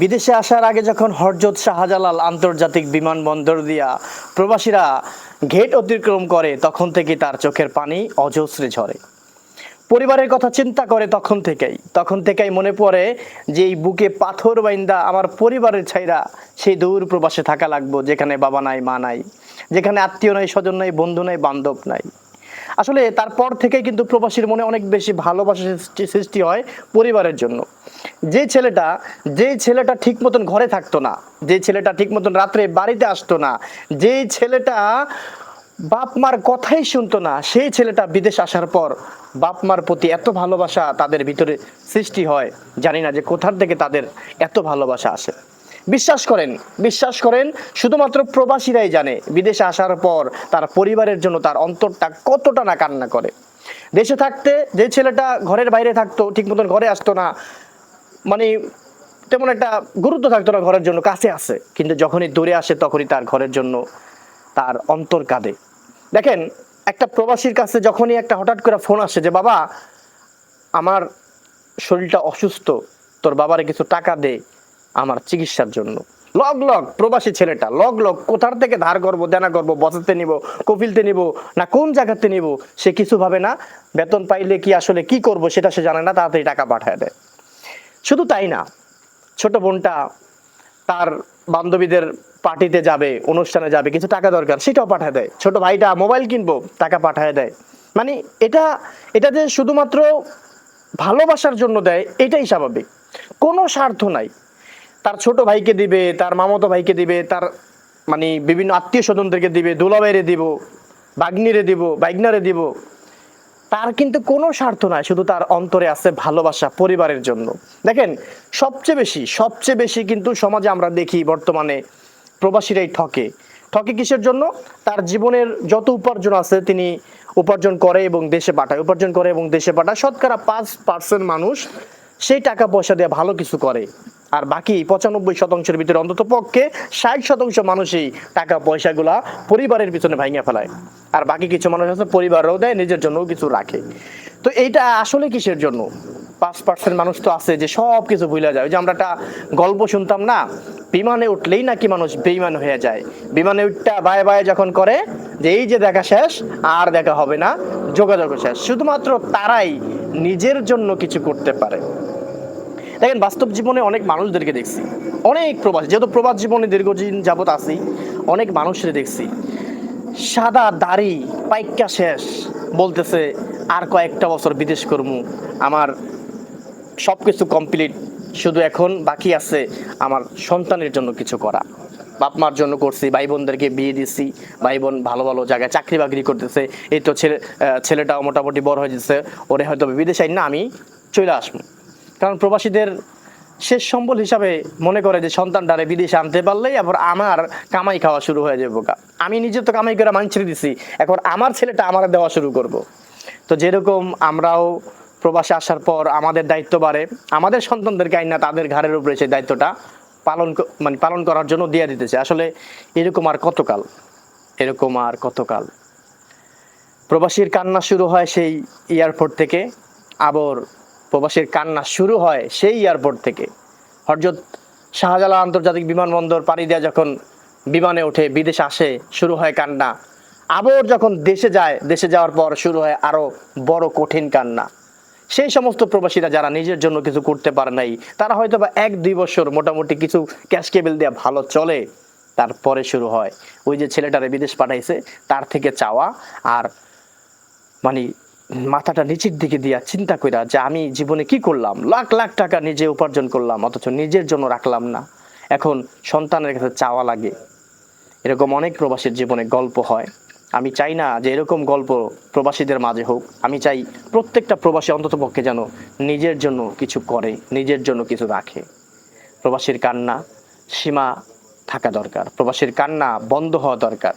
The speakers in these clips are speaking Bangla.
বিদেশে আসার আগে যখন হরজত শাহজালাল আন্তর্জাতিক বিমানবন্দর দিয়া প্রবাসীরা ঘেট অতিক্রম করে, তখন থেকে তার চোখের পানি অজস্রে ঝরে। পরিবারের কথা চিন্তা করে তখন থেকেই। তখন থেকেই মনে পড়ে যে এই বুকে পাথর বাইন্দা আমার পরিবারের ছাইরা সেই দূর প্রবাসে থাকা লাগবো, যেখানে বাবা নাই, মা নাই, যেখানে আত্মীয় নাই, স্বজন নাই, বন্ধু নাই, বান্ধব নাই। আসলে তারপর থেকে কিন্তু প্রবাসীর মনে অনেক বেশি ভালোবাসা সৃষ্টি- হয় পরিবারের জন্য। যে ছেলেটা যে ছেলেটা ঠিক মতন ঘরে থাকতো না, যে ছেলেটা ঠিক মতন রাত্রে বাড়িতে আসতো না, যে ছেলেটা বাপ মার কথাই শুনতো না, সেই ছেলেটা বিদেশ আসার পর বাপ মার প্রতি এত ভালোবাসা তাদের ভিতরে সৃষ্টি হয়। জানি না যে কোথার থেকে তাদের এত ভালোবাসা আসে। বিশ্বাস করেন বিশ্বাস করেন, শুধুমাত্র প্রবাসীরাই জানে, বিদেশে আসার পর তার পরিবারের জন্য তার অন্তরটা কতটা না কান্না করে। দেশে থাকতে যে ছেলেটা ঘরের বাইরে থাকতো ঠিক মতন ঘরে আসতো না মানে তেমন একটা গুরুত্ব থাকতো না ঘরের জন্য, কাছে আসে কিন্তু যখনই দূরে আসে তখনই তার ঘরের জন্য তার অন্তর কাঁদে। দেখেন, একটা প্রবাসীর কাছে যখনই একটা হঠাৎ করে ফোন আসে যে, বাবা, আমার শরীরটা অসুস্থ, তোর বাবারে কিছু টাকা দে। আমার চিকিৎসার জন্য। লগ লগ প্রবাসী ছেলেটা, লগ লগ কোথার থেকে ধার করব, দেনা করব, বসাতে নিব, কফিলতে নিব, না কোন জায়গাতে নিব, সে কিছু ভাবে না। বেতন পাইলে কি আসলে কি করব সেটা সে জানে না, তাড়াতাড়ি টাকা পাঠায় দেয়। শুধু তাই না, ছোট বোনটা তার বান্ধবীদের পার্টিতে যাবে, অনুষ্ঠানে যাবে, কিছু টাকা দরকার, সেটাও পাঠায় দেয়। ছোট ভাইটা মোবাইল কিনবো, টাকা পাঠায় দেয়। মানে এটা এটা যে শুধুমাত্র ভালোবাসার জন্য দেয়, এটাই স্বাভাবিক। কোনো স্বার্থ নাই। তার ছোট ভাইকে দিবে, তার মামতো ভাইকে দিবে, তার মানে বিভিন্ন আত্মীয় স্বজনদেরকে দিবে, দুলাভাইরে দিব বাগ্নিরে দিব বাইগনারে দিব। তার কিন্তু কোনো স্বার্থ নাই, শুধু তার অন্তরে আছে ভালোবাসা পরিবারের জন্য। দেখেন, সবচেয়ে বেশি সবচেয়ে বেশি কিন্তু সমাজে আমরা দেখি বর্তমানে প্রবাসীরাই ঠকে। ঠকে কিসের জন্য? তার জীবনের যত উপার্জন আছে তিনি উপার্জন করে এবং দেশে পাঠায়, উপার্জন করে এবং দেশে পাঠায়। শতকরা পাঁচ পার্সেন্ট মানুষ সেই টাকা পয়সা দিয়ে ভালো কিছু করে। আর বাকি পঁচানব্বই শতাংশের ভিতরে অন্তত পক্ষে ষাট শতাংশ মানুষই টাকা পয়সাগুলা পরিবারের পিছনে ভাঙিয়ে ফেলায়। আর বাকি কিছু মানুষ আছে, পরিবারও দেয়, নিজের জন্যও কিছু রাখে। তো এইটা আসলে কিসের জন্য? পাঁচ পার্সেন্ট মানুষ তো আছে যে সব কিছু ভুলে যায়। যে আমরা একটা গল্প শুনতাম না, বিমানে উঠলেই নাকি মানুষ বেইমান হয়ে যায়। বিমানে উঠটা বায়ে বায়ে যখন করে, যে এই যে দেখা শেষ, আর দেখা হবে না যোগাযোগ শেষ। শুধুমাত্র তারাই নিজের জন্য কিছু করতে পারে। দেখেন, বাস্তব জীবনে অনেক মানুষদেরকে দেখছি। অনেক প্রবাস, যেহেতু প্রবাস জীবনে দীর্ঘদিন যাবত আছি, অনেক মানুষের দেখছি। সাদা দাড়ি পাইকা শেষ, বলতেছে, আর কয়েকটা বছর বিদেশ করমু। আমার সব কিছু কমপ্লিট শুধু এখন বাকি আছে আমার সন্তানের জন্য কিছু করা। বাপ মার জন্য করছি ভাই বোনদেরকে বিয়ে দিচ্ছি ভাই বোন ভালো ভালো জায়গায় চাকরি বাকরি করতেছে। এই তো ছেলে ছেলেটাও মোটামুটি বড় হয়ে যাচ্ছে ওরে হয়তো বিদেশে আইন না, আমি চলে আসব কারণ প্রবাসীদের শেষ সম্বল হিসাবে মনে করে যে সন্তানটারে বিদেশে আনতে পারলেই আবার আমার কামাই খাওয়া শুরু হয়ে যাবে আমি নিজে তো কামাই করে মান ছেড়ে দিছি, এখন আমার ছেলেটা আমার দেওয়া শুরু করব। তো যেরকম আমরাও প্রবাসে আসার পর আমাদের দায়িত্ব বাড়ে, আমাদের সন্তানদেরকে আইনা তাদের ঘাড়ের উপরে সেই দায়িত্বটা পালন মানে পালন করার জন্য দিয়ে দিতেছে। আসলে এরকম আর কতকাল? এরকম আর কতকাল? প্রবাসীর কান্না শুরু হয় সেই এয়ারপোর্ট থেকে, আবার প্রবাসীর কান্না শুরু হয় সেই এয়ারপোর্ট থেকে। হরজত শাহজালাল আন্তর্জাতিক বিমানবন্দর পাড়ি দেওয়া যখন বিমানে ওঠে বিদেশে আসে, শুরু হয় কান্না। আবার যখন দেশে যায়, দেশে যাওয়ার পর শুরু হয় আরও বড় কঠিন কান্না। সেই সমস্ত প্রবাসীরা যারা নিজের জন্য কিছু করতে পারে নাই, তারা হয়তো বা এক দুই বছর মোটামুটি কিছু ক্যাশ কেবল দেওয়া ভালো চলে। তারপরে শুরু হয়। ওই যে ছেলেটারে বিদেশ পাঠাইছে, তার থেকে চাওয়া আর মানে মাথাটা নিচের দিকে দিয়া চিন্তা কইরা যে আমি জীবনে কি করলাম? লাখ লাখ টাকা নিজে উপার্জন করলাম, অথচ নিজের জন্য রাখলাম না। এখন সন্তানের কাছে চাওয়া লাগে। এরকম অনেক প্রবাসীর জীবনে গল্প হয়। আমি চাই না যে এরকম গল্প প্রবাসীদের মাঝে হোক। আমি চাই প্রত্যেকটা প্রবাসী অন্তত পক্ষে যেন নিজের জন্য কিছু করে, নিজের জন্য কিছু রাখে। প্রবাসীর কান্না, সীমা থাকা দরকার। প্রবাসীর কান্না বন্ধ হওয়া দরকার।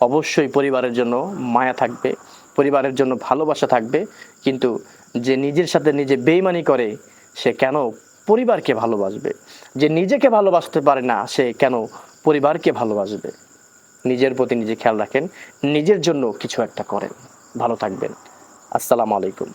অবশ্যই পরিবারের জন্য মায়া থাকবে। পরিবারের জন্য ভালোবাসা থাকবে, কিন্তু যে নিজের সাথে নিজে বেইমানি করে, সে কেন পরিবারকে ভালোবাসবে? যে নিজেকে ভালোবাসতে পারে না, সে কেন পরিবারকে ভালোবাসবে? নিজের প্রতি নিজে খেয়াল রাখেন, নিজের জন্য কিছু একটা করেন। ভালো থাকবেন। আসসালামু আলাইকুম।